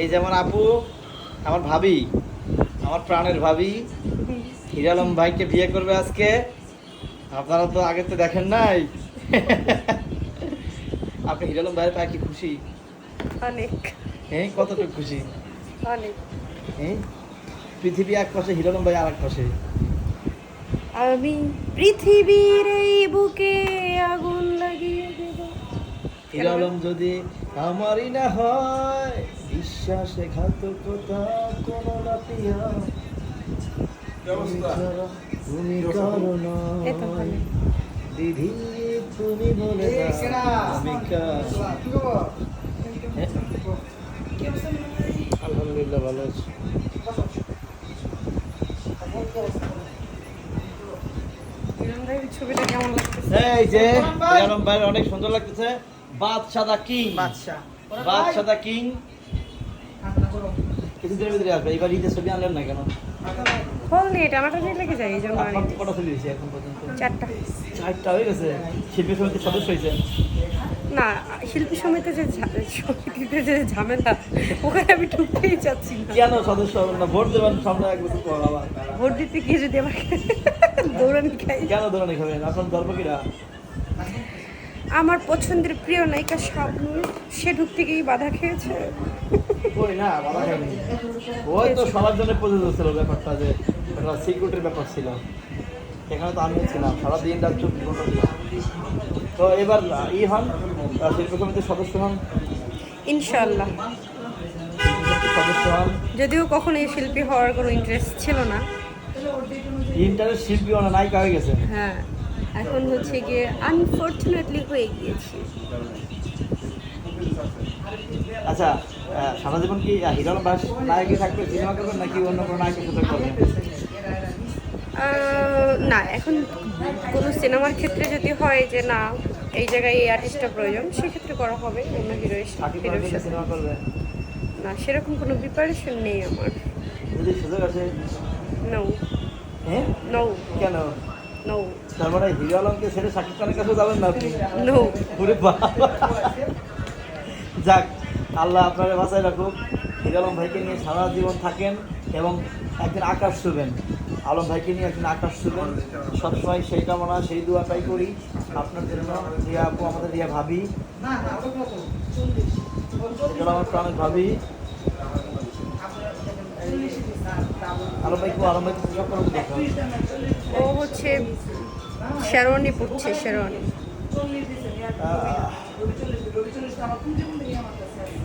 এই যেমন আপু আমার ভাবি আমার প্রাণের ভাবি হিরালম ভাইকে বিয়ে করবে আজকে। আপনারা তো আগে তো দেখেন নাই। আপনি হিরালম ভাইয়ের পায়ে কি খুশি? অনেক। হ্যাঁ কতটুকু খুশি? অনেক। হ্যাঁ পৃথিবী এক পাশে হিরালম ভাই আর এক পাশে। আমি পৃথিবীর এই বুকে আগুন লাগিয়ে দেব। হিরালম যদি আমারই না হয় বিশ্বাসে ঘাতকতা কোনো না পিয়া তুমি ছাড়া তুমি করো না এ তো ভালো। দিদি তুমি বলে আমি হ্যাঁ? আলহামদুলিল্লাহ ভালো আছি। এই যে অনেক সুন্দর লাগতেছে। বাদশাদা কিং। বাদশা বাদশাদা কিং। কিছুদিনের ভিতরে আসবে এবার ঈদের ছবি আনলেন না কেন? ফল নিয়ে টানাটা নিয়ে লেগে যায় এই জন্য কটা ছবি হয়েছে এখন পর্যন্ত? চারটা। চারটা হয়ে গেছে? শিল্পী সমিতির সদস্য হয়েছে না শিল্পী সমিতি যে সমিতিতে যে ঝামেলা ওখানে আমি ঢুকতেই চাচ্ছি না। কেন সদস্য হবেন না? ভোট দেবেন সামনে এক বছর পর আবার। ভোট দিতে গিয়ে যদি আমাকে দৌড়ানি খাই। কেন ধরনের খাবেন? আপনার দর্পকিরা আমার পছন্দের প্রিয় নায়িকা শাবনূর সে ঢুকতে গিয়েই বাধা খেয়েছে। ওই না বাধা খাইনি ওই তো সবার জন্য প্রযোজ্য ছিল ব্যাপারটা যে একটা সিকিউরিটির ব্যাপার ছিল। সেখানে তো আমিও ছিলাম সারাদিন রাত চব্বিশ ঘণ্টা ছিলাম। তো এবার ই হন শিল্পী সমিতির সদস্য হন। ইনশাল্লাহ সদস্য হন। যদিও কখনো এই শিল্পী হওয়ার কোনো ইন্টারেস্ট ছিল না। ইন্টারের শিল্পী হন নায়িকা হয়ে গেছে। হ্যাঁ। এখন হচ্ছে গিয়ে আনফর্চুনেটলি হয়ে গিয়েছি। আচ্ছা সারা জীবন কি হিরণ বাস নায়কই থাকবে সিনেমা করবেন নাকি অন্য কোনো নায়কের সাথে করবেন না এখন কোনো সিনেমার ক্ষেত্রে যদি হয় যে না এই জায়গায় এই আর্টিস্টটা প্রয়োজন সেক্ষেত্রে করা হবে অন্য হিরো সিনেমা করবে? না সেরকম কোনো প্রিপারেশন নেই আমার। যদি সুযোগ আছে নো হ্যাঁ? নো কেন? নো তার মানে হিরো আলমকে ছেড়ে খানের কাছে যাবেন না আপনি? যাক আল্লাহ আপনারা বাঁচায় রাখুক। হিরো আলম ভাইকে নিয়ে সারা জীবন থাকেন এবং একদিন আকাশ ছুবেন। আলম ভাইকে নিয়ে একদিন আকাশ ছুবেন। সবসময় সেই কামনা সেই দোয়াটাই করি। আপনার জন্য রিয়া আপু আমাদের রিয়া ভাবি। আমার প্রাণের ভাবি। ও হচ্ছে শেরওয়ানি পড়ছে শেরওয়ানি।